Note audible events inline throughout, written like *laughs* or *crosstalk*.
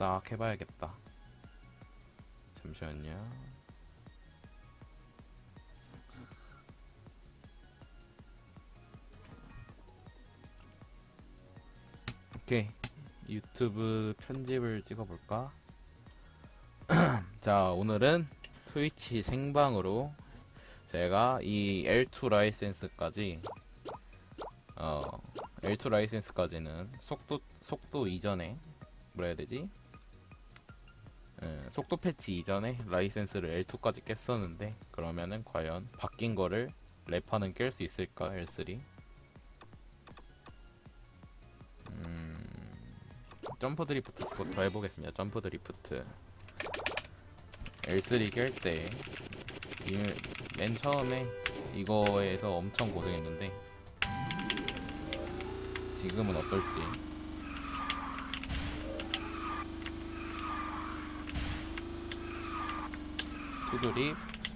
싹 해봐야겠다. 잠시만요. 오케이. 유튜브 편집을 찍어볼까? *clears throat* 자, 오늘은 트위치 생방으로 제가 이 L2 라이센스까지 어 L2 라이센스까지는 속도 속도 이전에 뭐라 해야 되지? 예, 속도 패치 이전에 라이센스를 L2까지 깼었는데 그러면은 과연 바뀐 거를 래퍼는 깰 수 있을까 L3? 음, 점프 드리프트부터 해보겠습니다. 점프 드리프트 L3 깰 때 맨 처음에 이거에서 엄청 고생했는데 지금은 어떨지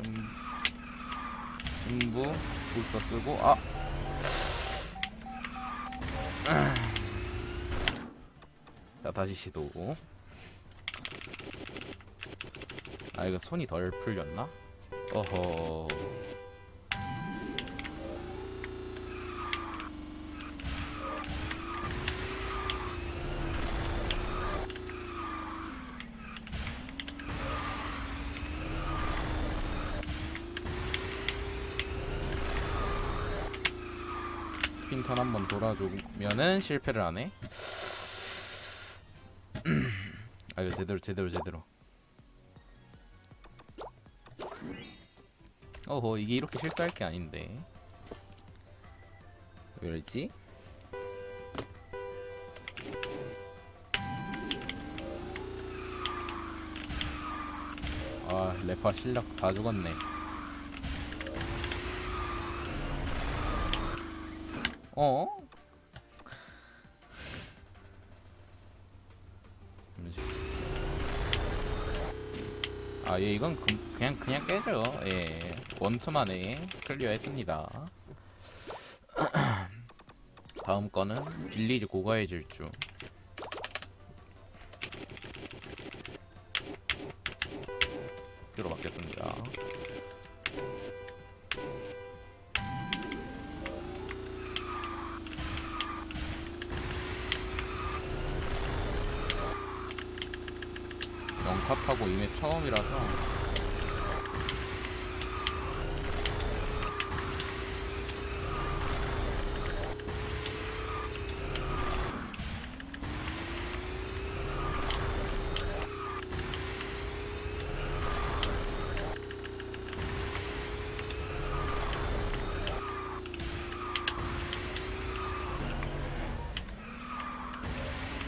좀 승부 불써 쓰고 아 자, 다시 시도. 아, 이거 손이 덜 풀렸나? 어허. 스핀턴 한번 돌아주면은 실패를 하네. 아 이거 제대로 제대로 제대로. 어허 이게 이렇게 실수할 게 아닌데. 왜 그러지? 아 레파 실력 다 죽었네. 어? 아, 예, 이건 그, 그냥 그냥 깨죠. 예, 원투만에 클리어 했습니다. *clears throat* 다음 거는 빌리지 고가의 질주. 로 바뀌었습니다. 영탑하고 이메 처음이라서.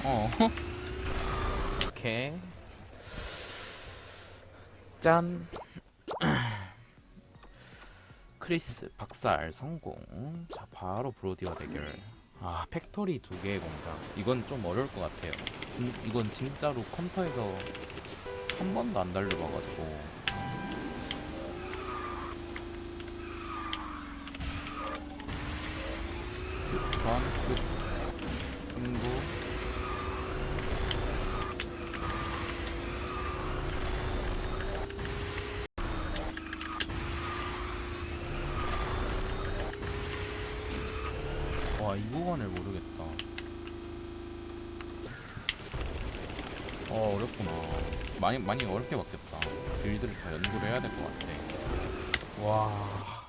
어. *laughs* 오케이 짠. *clears throat* 크리스 박살 성공. 자 바로 브로디와 대결. 아 팩토리 두 개의 공장 이건 좀 어려울 것 같아요. 진- 이건 진짜로 컴퓨터에서 한 번도 안 달려봐가지고. 교환 끝. 승부 와, 이 구간을 모르겠다. 어, 어렵구나. 많이, 많이 어렵게 바뀌었다. 빌드를 다 연구를 해야 될 것 같아. 와.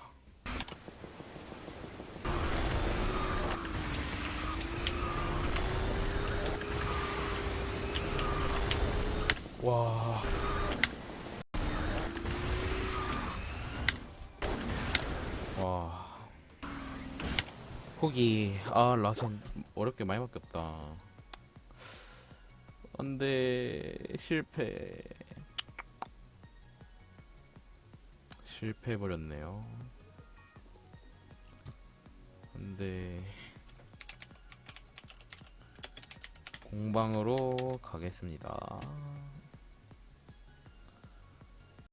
와. 와. 포기. 아 라센 어렵게 많이 바뀌었다. 안돼 실패. 실패해버렸네요. 안돼. 공방으로 가겠습니다